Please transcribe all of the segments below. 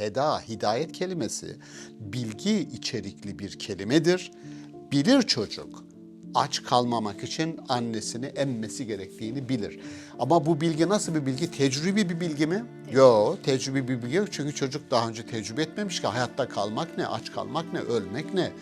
heda, hidayet kelimesi bilgi içerikli bir kelimedir. Bilir çocuk aç kalmamak için annesini emmesi gerektiğini bilir. Ama bu bilgi nasıl bir bilgi? Tecrübi bir bilgi mi? Yok, tecrübi bir bilgi yok. Çünkü çocuk daha önce tecrübe etmemiş ki hayatta kalmak ne, aç kalmak ne, ölmek ne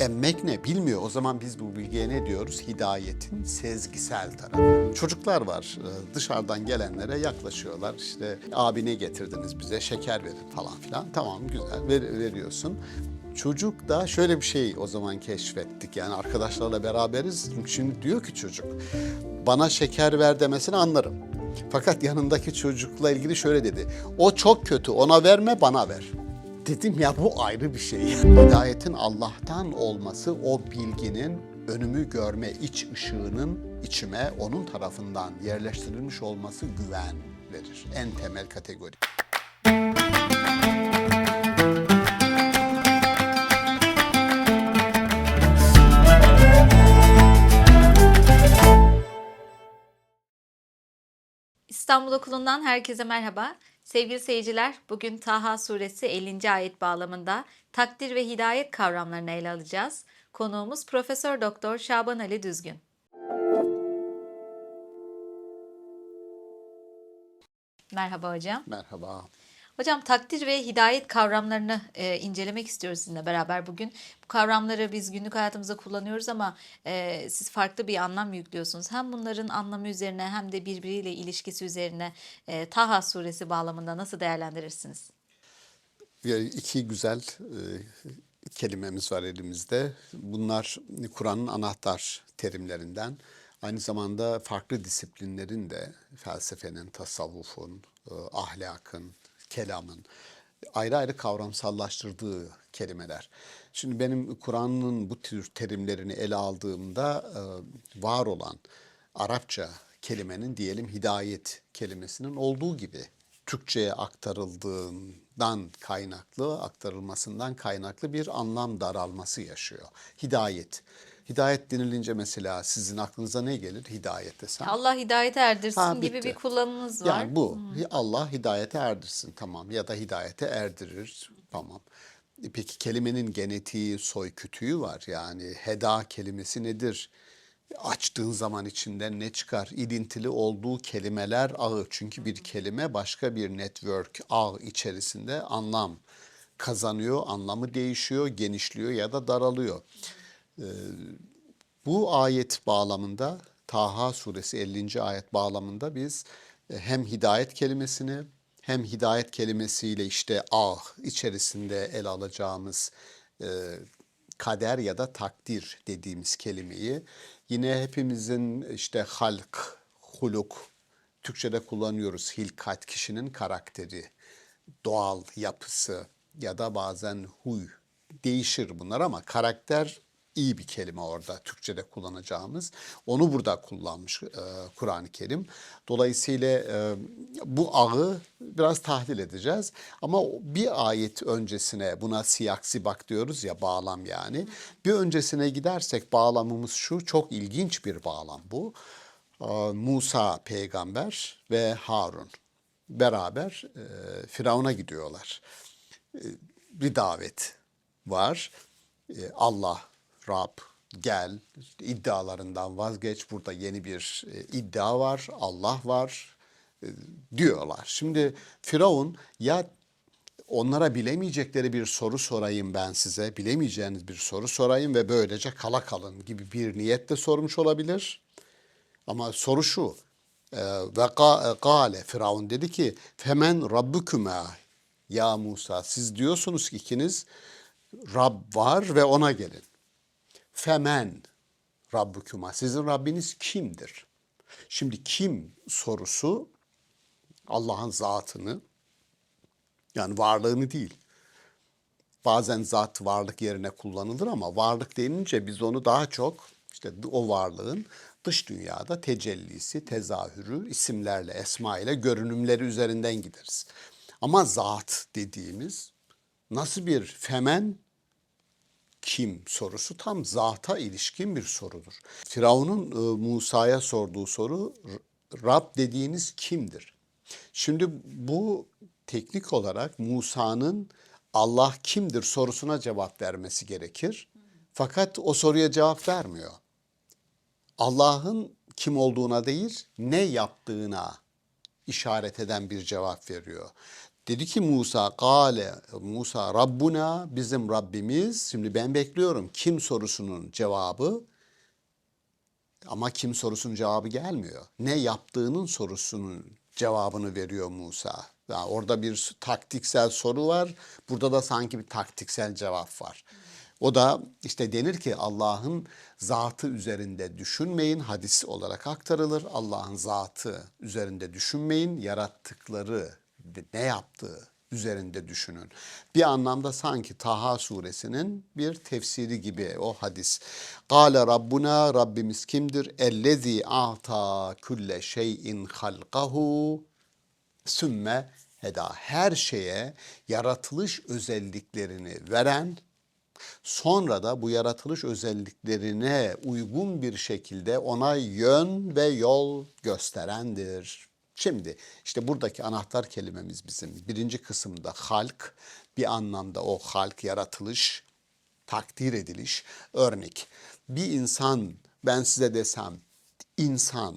emmek ne bilmiyor. O zaman biz bu bilgiye ne diyoruz? Hidayetin sezgisel tarafı. Çocuklar var e, dışarıdan gelenlere yaklaşıyorlar. İşte abi ne getirdiniz bize şeker verin falan filan. Tamam güzel ver, veriyorsun. Çocuk da şöyle bir şey o zaman keşfettik. Yani arkadaşlarla beraberiz. Şimdi diyor ki çocuk bana şeker ver demesini anlarım. Fakat yanındaki çocukla ilgili şöyle dedi. O çok kötü ona verme bana ver. Dedim ya bu ayrı bir şey. Hidayetin Allah'tan olması o bilginin önümü görme iç ışığının içime onun tarafından yerleştirilmiş olması güven verir. En temel kategori. İstanbul Okulu'ndan herkese merhaba. Sevgili seyirciler, bugün Taha Suresi 50. ayet bağlamında takdir ve hidayet kavramlarını ele alacağız. Konuğumuz Profesör Doktor Şaban Ali Düzgün. Merhaba hocam. Merhaba. Hocam takdir ve hidayet kavramlarını e, incelemek istiyoruz sizinle beraber bugün. Bu kavramları biz günlük hayatımızda kullanıyoruz ama e, siz farklı bir anlam yüklüyorsunuz. Hem bunların anlamı üzerine hem de birbiriyle ilişkisi üzerine e, Taha suresi bağlamında nasıl değerlendirirsiniz? Ve iki güzel e, kelimemiz var elimizde. Bunlar Kur'an'ın anahtar terimlerinden. Aynı zamanda farklı disiplinlerin de felsefenin, tasavvufun, e, ahlakın, kelamın ayrı ayrı kavramsallaştırdığı kelimeler. Şimdi benim Kur'an'ın bu tür terimlerini ele aldığımda e, var olan Arapça kelimenin diyelim hidayet kelimesinin olduğu gibi Türkçe'ye aktarıldığından kaynaklı, aktarılmasından kaynaklı bir anlam daralması yaşıyor. Hidayet. Hidayet denilince mesela sizin aklınıza ne gelir? Hidayet desem. Allah hidayete erdirsin Ha, gibi bitti. bir kullanımınız var. Yani bu Allah hidayete erdirsin tamam ya da hidayete erdirir tamam. E Peki kelimenin genetiği, soy kütüğü var. Yani heda kelimesi nedir? Açtığın zaman içinden ne çıkar? İdintili olduğu kelimeler ağı. Çünkü bir kelime başka bir network ağ içerisinde anlam kazanıyor, anlamı değişiyor, genişliyor ya da daralıyor. Bu ayet bağlamında Taha suresi 50. ayet bağlamında biz e, hem hidayet kelimesini hem hidayet kelimesiyle işte ah içerisinde ele alacağımız e, kader ya da takdir dediğimiz kelimeyi yine hepimizin işte halk, huluk Türkçe'de kullanıyoruz. Hilkat kişinin karakteri, doğal yapısı ya da bazen huy değişir bunlar ama karakter iyi bir kelime orada Türkçe'de kullanacağımız. Onu burada kullanmış e, Kur'an-ı Kerim. Dolayısıyla e, bu ağı biraz tahlil edeceğiz. Ama bir ayet öncesine buna siyak sibak diyoruz ya bağlam yani. Bir öncesine gidersek bağlamımız şu çok ilginç bir bağlam bu. E, Musa peygamber ve Harun beraber e, Firavun'a gidiyorlar. E, bir davet var. E, Allah, Rab gel iddialarından vazgeç. Burada yeni bir e, iddia var. Allah var e, diyorlar. Şimdi Firavun ya onlara bilemeyecekleri bir soru sorayım ben size. Bilemeyeceğiniz bir soru sorayım ve böylece kala kalın gibi bir niyetle sormuş olabilir. Ama soru şu. e, Ve ga- gale Firavun dedi ki femen rabbüküme ya Musa siz diyorsunuz ki ikiniz Rab var ve ona gelin. Femen Rabbüküma. Sizin Rabbiniz kimdir? Şimdi kim sorusu Allah'ın zatını yani varlığını değil. Bazen zat varlık yerine kullanılır ama varlık denince biz onu daha çok işte o varlığın dış dünyada tecellisi, tezahürü, isimlerle, esma ile görünümleri üzerinden gideriz. Ama zat dediğimiz nasıl bir femen kim sorusu tam zata ilişkin bir sorudur. Firavun'un e, Musa'ya sorduğu soru Rab dediğiniz kimdir? Şimdi bu teknik olarak Musa'nın Allah kimdir sorusuna cevap vermesi gerekir. Fakat o soruya cevap vermiyor. Allah'ın kim olduğuna değil, ne yaptığına işaret eden bir cevap veriyor. Dedi ki Musa, Kale, Musa Rabbuna bizim Rabbimiz. Şimdi ben bekliyorum kim sorusunun cevabı ama kim sorusunun cevabı gelmiyor. Ne yaptığının sorusunun cevabını veriyor Musa. Yani orada bir taktiksel soru var. Burada da sanki bir taktiksel cevap var. O da işte denir ki Allah'ın zatı üzerinde düşünmeyin hadis olarak aktarılır. Allah'ın zatı üzerinde düşünmeyin, yarattıkları ne yaptığı üzerinde düşünün. Bir anlamda sanki Taha suresinin bir tefsiri gibi o hadis. Kale Rabbuna Rabbimiz kimdir? Ellezî a'ta külle şeyin halkahu sümme heda. Her şeye yaratılış özelliklerini veren, sonra da bu yaratılış özelliklerine uygun bir şekilde ona yön ve yol gösterendir. Şimdi işte buradaki anahtar kelimemiz bizim birinci kısımda halk bir anlamda o halk yaratılış, takdir ediliş. Örnek bir insan ben size desem insan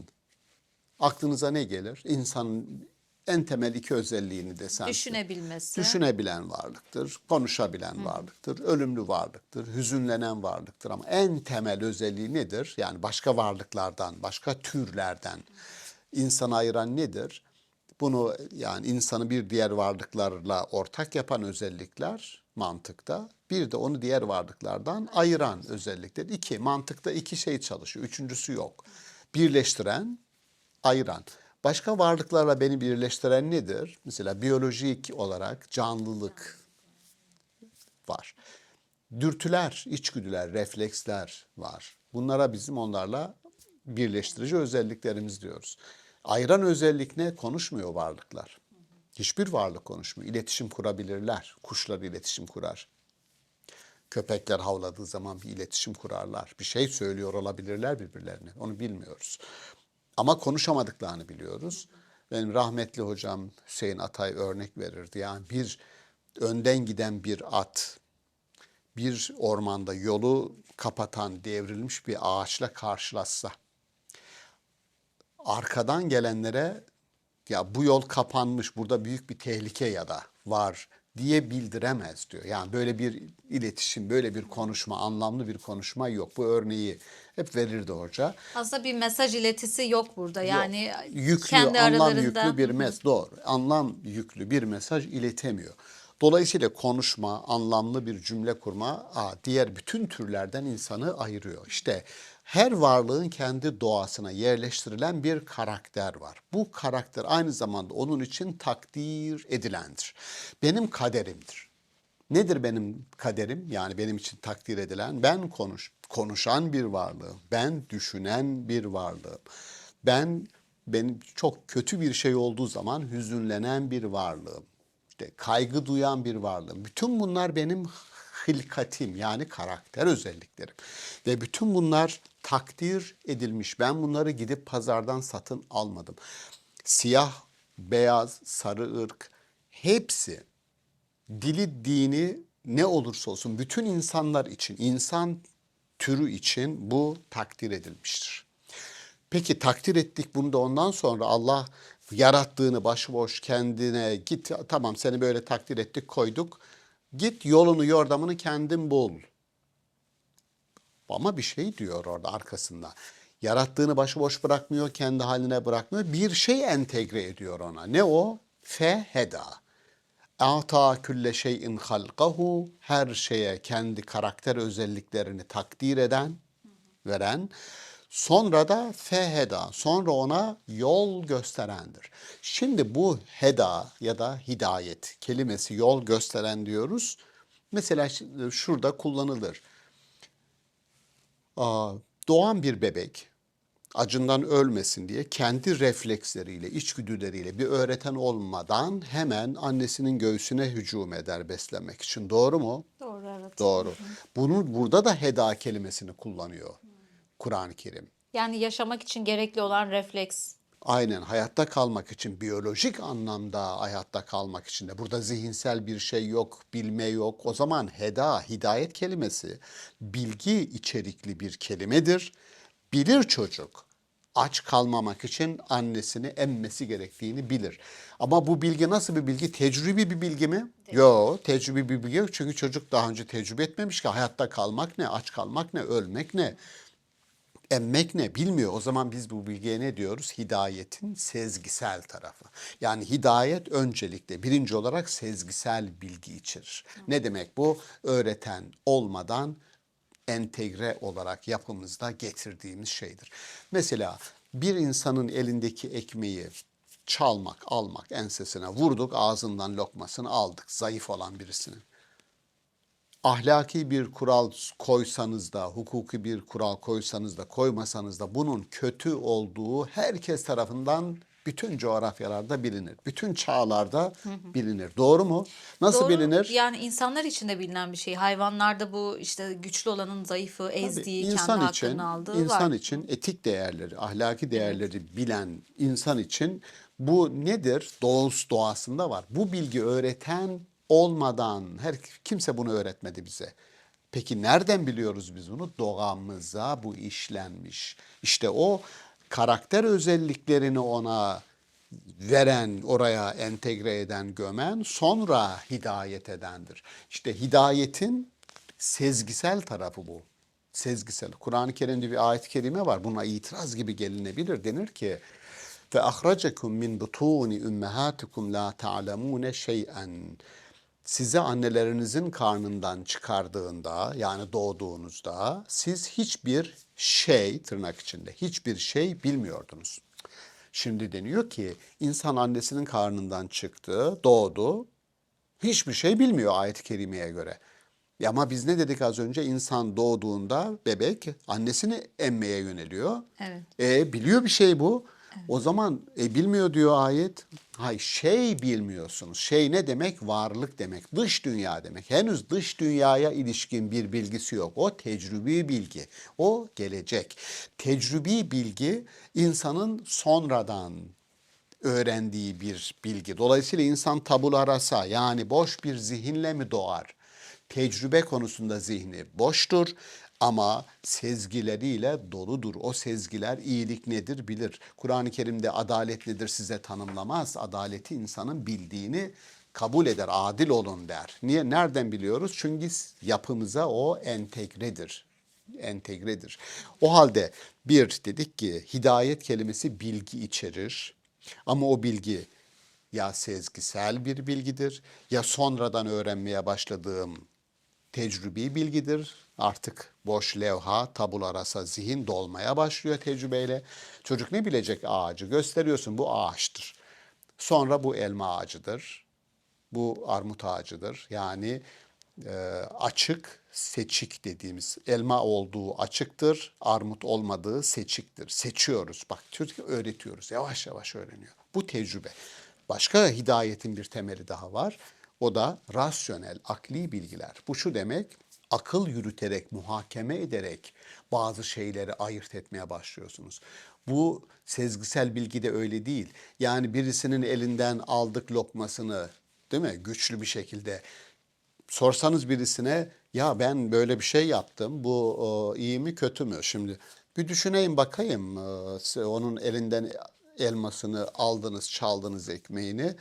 aklınıza ne gelir? İnsanın en temel iki özelliğini desem. Düşünebilmesi. Düşünebilen varlıktır, konuşabilen varlıktır, ölümlü varlıktır, hüzünlenen varlıktır ama en temel özelliği nedir? Yani başka varlıklardan, başka türlerden insanı ayıran nedir? Bunu yani insanı bir diğer varlıklarla ortak yapan özellikler mantıkta. Bir de onu diğer varlıklardan ayıran özellikler. İki, mantıkta iki şey çalışıyor. Üçüncüsü yok. Birleştiren, ayıran. Başka varlıklarla beni birleştiren nedir? Mesela biyolojik olarak canlılık var. Dürtüler, içgüdüler, refleksler var. Bunlara bizim onlarla birleştirici özelliklerimiz diyoruz. Ayıran özellik ne? Konuşmuyor varlıklar. Hiçbir varlık konuşmuyor. İletişim kurabilirler. Kuşlar iletişim kurar. Köpekler havladığı zaman bir iletişim kurarlar. Bir şey söylüyor olabilirler birbirlerine. Onu bilmiyoruz. Ama konuşamadıklarını biliyoruz. Benim rahmetli hocam Hüseyin Atay örnek verirdi. Yani bir önden giden bir at bir ormanda yolu kapatan devrilmiş bir ağaçla karşılaşsa arkadan gelenlere ya bu yol kapanmış burada büyük bir tehlike ya da var diye bildiremez diyor. Yani böyle bir iletişim, böyle bir konuşma, anlamlı bir konuşma yok. Bu örneği hep verirdi hoca. Aslında bir mesaj iletisi yok burada. Yani yüklü, kendi anlam aralarında. yüklü bir mes doğru. Anlam yüklü bir mesaj iletemiyor. Dolayısıyla konuşma, anlamlı bir cümle kurma aa, diğer bütün türlerden insanı ayırıyor. İşte her varlığın kendi doğasına yerleştirilen bir karakter var. Bu karakter aynı zamanda onun için takdir edilendir. Benim kaderimdir. Nedir benim kaderim? Yani benim için takdir edilen ben konuş konuşan bir varlığım. Ben düşünen bir varlığım. Ben benim çok kötü bir şey olduğu zaman hüzünlenen bir varlığım. İşte kaygı duyan bir varlığım. Bütün bunlar benim hilkatim yani karakter özelliklerim. Ve bütün bunlar takdir edilmiş. Ben bunları gidip pazardan satın almadım. Siyah, beyaz, sarı ırk hepsi dili, dini ne olursa olsun bütün insanlar için, insan türü için bu takdir edilmiştir. Peki takdir ettik bunu da ondan sonra Allah yarattığını başıboş kendine git tamam seni böyle takdir ettik koyduk. Git yolunu yordamını kendin bul. Ama bir şey diyor orada arkasında. Yarattığını başıboş bırakmıyor, kendi haline bırakmıyor. Bir şey entegre ediyor ona. Ne o? Feheda. Ata külle şeyin halkahu her şeye kendi karakter özelliklerini takdir eden, veren. Sonra da feheda, sonra ona yol gösterendir. Şimdi bu heda ya da hidayet kelimesi yol gösteren diyoruz. Mesela şurada kullanılır. Doğan bir bebek acından ölmesin diye kendi refleksleriyle, içgüdüleriyle bir öğreten olmadan hemen annesinin göğsüne hücum eder beslenmek için. Doğru mu? Doğru evet. Doğru. Bunu burada da heda kelimesini kullanıyor Kur'an-ı Kerim. Yani yaşamak için gerekli olan refleks. Aynen hayatta kalmak için, biyolojik anlamda hayatta kalmak için de burada zihinsel bir şey yok, bilme yok. O zaman heda, hidayet kelimesi bilgi içerikli bir kelimedir. Bilir çocuk aç kalmamak için annesini emmesi gerektiğini bilir. Ama bu bilgi nasıl bir bilgi? Tecrübi bir bilgi mi? Yok, tecrübi bir bilgi yok. Çünkü çocuk daha önce tecrübe etmemiş ki hayatta kalmak ne, aç kalmak ne, ölmek ne emmek ne bilmiyor. O zaman biz bu bilgiye ne diyoruz? Hidayetin sezgisel tarafı. Yani hidayet öncelikle birinci olarak sezgisel bilgi içerir. Ne demek bu? Öğreten olmadan entegre olarak yapımızda getirdiğimiz şeydir. Mesela bir insanın elindeki ekmeği çalmak, almak, ensesine vurduk, ağzından lokmasını aldık. Zayıf olan birisinin ahlaki bir kural koysanız da, hukuki bir kural koysanız da, koymasanız da bunun kötü olduğu herkes tarafından bütün coğrafyalarda bilinir. Bütün çağlarda bilinir. Doğru mu? Nasıl Doğru. bilinir? Yani insanlar için de bilinen bir şey. Hayvanlarda bu işte güçlü olanın zayıfı, Tabii, ezdiği, kendi insan için, hakkını aldığı insan var. için etik değerleri, ahlaki değerleri bilen insan için bu nedir? Doğus doğasında var. Bu bilgi öğreten olmadan her kimse bunu öğretmedi bize. Peki nereden biliyoruz biz bunu? Doğamıza bu işlenmiş. İşte o karakter özelliklerini ona veren, oraya entegre eden, gömen, sonra hidayet edendir. İşte hidayetin sezgisel tarafı bu. Sezgisel. Kur'an-ı Kerim'de bir ayet-i kerime var. Buna itiraz gibi gelinebilir. Denir ki ve ahracekum min butuni ummahatikum la ta'lemune şey'en. Size annelerinizin karnından çıkardığında yani doğduğunuzda siz hiçbir şey tırnak içinde hiçbir şey bilmiyordunuz. Şimdi deniyor ki insan annesinin karnından çıktı, doğdu. Hiçbir şey bilmiyor ayet-i kerimeye göre. Ya Ama biz ne dedik az önce? İnsan doğduğunda bebek annesini emmeye yöneliyor. Evet. E biliyor bir şey bu. O zaman e, bilmiyor diyor ayet. Hay şey bilmiyorsunuz. Şey ne demek? Varlık demek. Dış dünya demek. Henüz dış dünyaya ilişkin bir bilgisi yok. O tecrübi bilgi. O gelecek. Tecrübi bilgi insanın sonradan öğrendiği bir bilgi. Dolayısıyla insan tabula rasa yani boş bir zihinle mi doğar? Tecrübe konusunda zihni boştur ama sezgileriyle doludur. O sezgiler iyilik nedir bilir. Kur'an-ı Kerim'de adalet nedir size tanımlamaz. Adaleti insanın bildiğini kabul eder, adil olun der. Niye? Nereden biliyoruz? Çünkü yapımıza o entegredir entegredir. O halde bir dedik ki hidayet kelimesi bilgi içerir. Ama o bilgi ya sezgisel bir bilgidir ya sonradan öğrenmeye başladığım tecrübi bilgidir. Artık boş levha, tabula rasa zihin dolmaya başlıyor tecrübeyle. Çocuk ne bilecek ağacı? Gösteriyorsun bu ağaçtır. Sonra bu elma ağacıdır. Bu armut ağacıdır. Yani e, açık, seçik dediğimiz elma olduğu açıktır, armut olmadığı seçiktir. Seçiyoruz. Bak çocuk öğretiyoruz. Yavaş yavaş öğreniyor. Bu tecrübe. Başka hidayetin bir temeli daha var. O da rasyonel, akli bilgiler. Bu şu demek, akıl yürüterek, muhakeme ederek bazı şeyleri ayırt etmeye başlıyorsunuz. Bu sezgisel bilgi de öyle değil. Yani birisinin elinden aldık lokmasını, değil mi? Güçlü bir şekilde sorsanız birisine ya ben böyle bir şey yaptım bu o, iyi mi kötü mü şimdi bir düşüneyim bakayım onun elinden elmasını aldınız çaldınız ekmeğini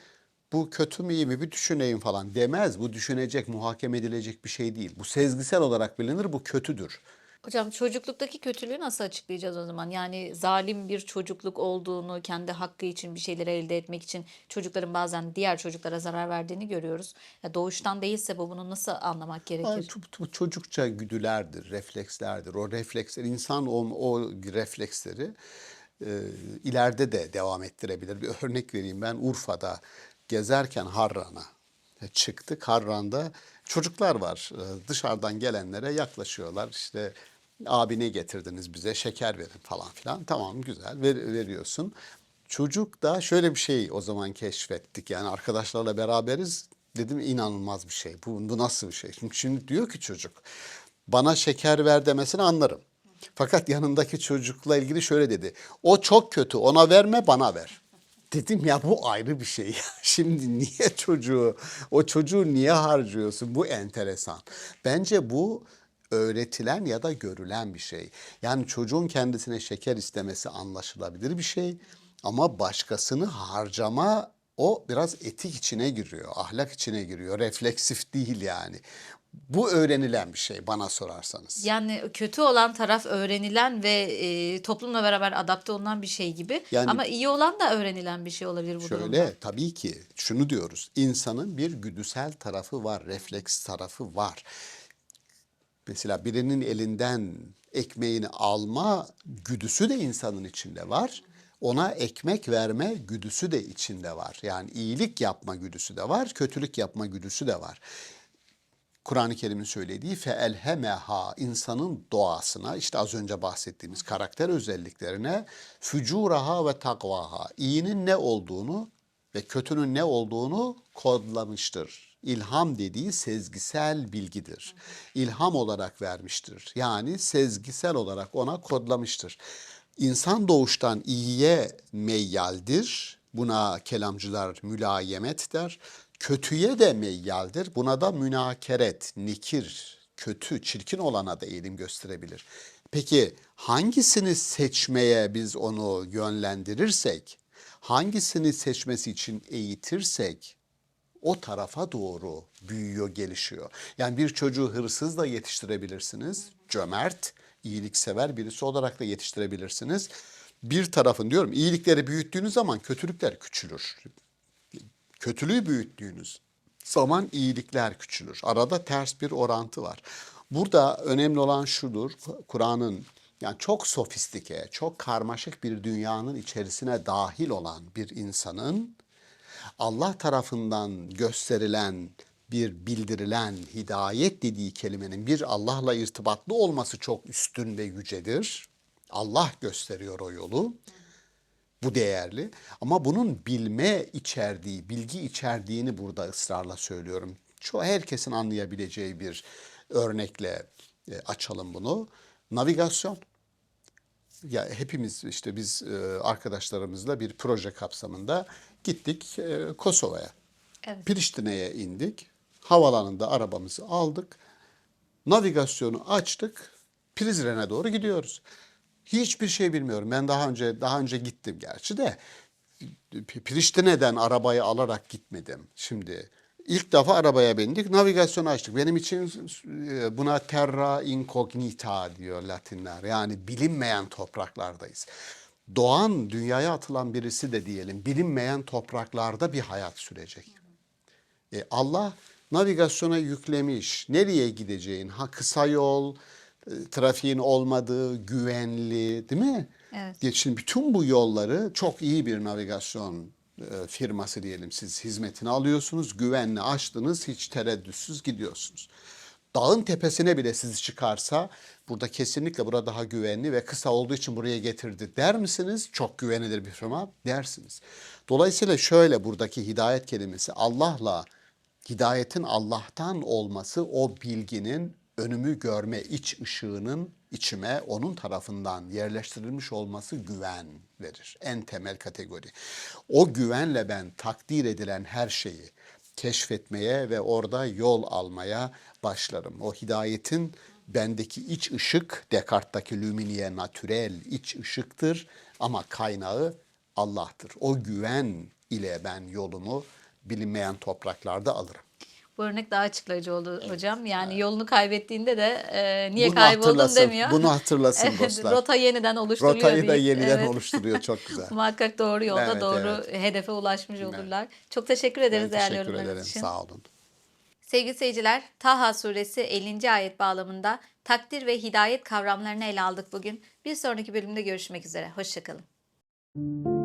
bu kötü mü iyi mi bir düşüneyim falan demez bu düşünecek muhakeme edilecek bir şey değil bu sezgisel olarak bilinir bu kötüdür. Hocam çocukluktaki kötülüğü nasıl açıklayacağız o zaman? Yani zalim bir çocukluk olduğunu, kendi hakkı için bir şeyleri elde etmek için çocukların bazen diğer çocuklara zarar verdiğini görüyoruz. Ya doğuştan değilse bu bunu nasıl anlamak Ay, gerekir? bu- bu çocukça güdülerdir, reflekslerdir. O refleksler, insan o, o refleksleri e, ileride de devam ettirebilir. Bir örnek vereyim ben Urfa'da gezerken Harran'a çıktık. Harran'da çocuklar var. E, Dışarıdan gelenlere yaklaşıyorlar. İşte abi ne getirdiniz bize? Şeker verin falan filan. Tamam güzel ver, veriyorsun. Çocuk da şöyle bir şey o zaman keşfettik. Yani arkadaşlarla beraberiz. Dedim inanılmaz bir şey. Bu, bu nasıl bir şey? Şimdi, şimdi diyor ki çocuk bana şeker ver demesini anlarım. Fakat yanındaki çocukla ilgili şöyle dedi. O çok kötü ona verme bana ver. Dedim ya bu ayrı bir şey. Şimdi niye çocuğu, o çocuğu niye harcıyorsun? Bu enteresan. Bence bu öğretilen ya da görülen bir şey. Yani çocuğun kendisine şeker istemesi anlaşılabilir bir şey. Ama başkasını harcama o biraz etik içine giriyor, ahlak içine giriyor. Refleksif değil yani. Bu öğrenilen bir şey bana sorarsanız. Yani kötü olan taraf öğrenilen ve e, toplumla beraber adapte olunan bir şey gibi. Yani- Ama iyi olan da öğrenilen bir şey olabilir bu durumda. Şöyle tabii ki şunu diyoruz. İnsanın bir güdüsel tarafı var, refleks tarafı var. Mesela birinin elinden ekmeğini alma güdüsü de insanın içinde var. Ona ekmek verme güdüsü de içinde var. Yani iyilik yapma güdüsü de var, kötülük yapma güdüsü de var. Kur'an-ı Kerim'in söylediği feelhemeha insanın doğasına işte az önce bahsettiğimiz karakter özelliklerine fücuraha ve takvaha iyinin ne olduğunu ve kötünün ne olduğunu kodlamıştır. İlham dediği sezgisel bilgidir. İlham olarak vermiştir. Yani sezgisel olarak ona kodlamıştır. İnsan doğuştan iyiye meyyaldir. Buna kelamcılar mülayemet der. Kötüye de meyyaldir. Buna da münakeret, nikir, kötü, çirkin olana da eğilim gösterebilir. Peki hangisini seçmeye biz onu yönlendirirsek, hangisini seçmesi için eğitirsek o tarafa doğru büyüyor, gelişiyor. Yani bir çocuğu hırsız da yetiştirebilirsiniz. Cömert, iyiliksever birisi olarak da yetiştirebilirsiniz. Bir tarafın diyorum iyilikleri büyüttüğünüz zaman kötülükler küçülür. Kötülüğü büyüttüğünüz zaman iyilikler küçülür. Arada ters bir orantı var. Burada önemli olan şudur. Kur'an'ın yani çok sofistike, çok karmaşık bir dünyanın içerisine dahil olan bir insanın Allah tarafından gösterilen bir bildirilen hidayet dediği kelimenin bir Allah'la irtibatlı olması çok üstün ve yücedir. Allah gösteriyor o yolu. Bu değerli. Ama bunun bilme içerdiği, bilgi içerdiğini burada ısrarla söylüyorum. Çoğu herkesin anlayabileceği bir örnekle e, açalım bunu. Navigasyon. Ya hepimiz işte biz e, arkadaşlarımızla bir proje kapsamında gittik e, Kosova'ya. Evet. Priştine'ye indik. Havalanında arabamızı aldık. Navigasyonu açtık. Prizren'e doğru gidiyoruz. Hiçbir şey bilmiyorum. Ben daha önce daha önce gittim gerçi de Priştine'den arabayı alarak gitmedim. Şimdi ilk defa arabaya bindik, navigasyonu açtık. Benim için e, buna terra incognita diyor Latinler. Yani bilinmeyen topraklardayız. Doğan, dünyaya atılan birisi de diyelim, bilinmeyen topraklarda bir hayat sürecek. E, Allah navigasyona yüklemiş. Nereye gideceğin? Ha kısa yol, e, trafiğin olmadığı, güvenli, değil mi? Evet. Şimdi bütün bu yolları çok iyi bir navigasyon e, firması diyelim siz hizmetine alıyorsunuz. Güvenli açtınız, hiç tereddütsüz gidiyorsunuz. Dağın tepesine bile sizi çıkarsa burada kesinlikle burada daha güvenli ve kısa olduğu için buraya getirdi der misiniz? Çok güvenilir bir firma dersiniz. Dolayısıyla şöyle buradaki hidayet kelimesi Allah'la hidayetin Allah'tan olması o bilginin önümü görme iç ışığının içime onun tarafından yerleştirilmiş olması güven verir. En temel kategori. O güvenle ben takdir edilen her şeyi keşfetmeye ve orada yol almaya başlarım. O hidayetin bendeki iç ışık, Descartes'taki luminiye natürel iç ışıktır ama kaynağı Allah'tır. O güven ile ben yolumu bilinmeyen topraklarda alırım. Bu örnek daha açıklayıcı oldu hocam. Yani yolunu kaybettiğinde de e, niye Bunu kayboldun demiyor. bunu hatırlasın Evet, dostlar. Rota yeniden oluşturuyor Rotayı da deyip, yeniden evet. oluşturuyor çok güzel. Muhakkak doğru yolda Evet, doğru evet. hedefe ulaşmış olurlar. Çok teşekkür ederiz Ben değerli teşekkür yorumlarınız ederim. için. Sağ olun. Sevgili seyirciler, Taha suresi 50. ayet bağlamında takdir ve hidayet kavramlarını ele aldık bugün. Bir sonraki bölümde görüşmek üzere. Hoşçakalın.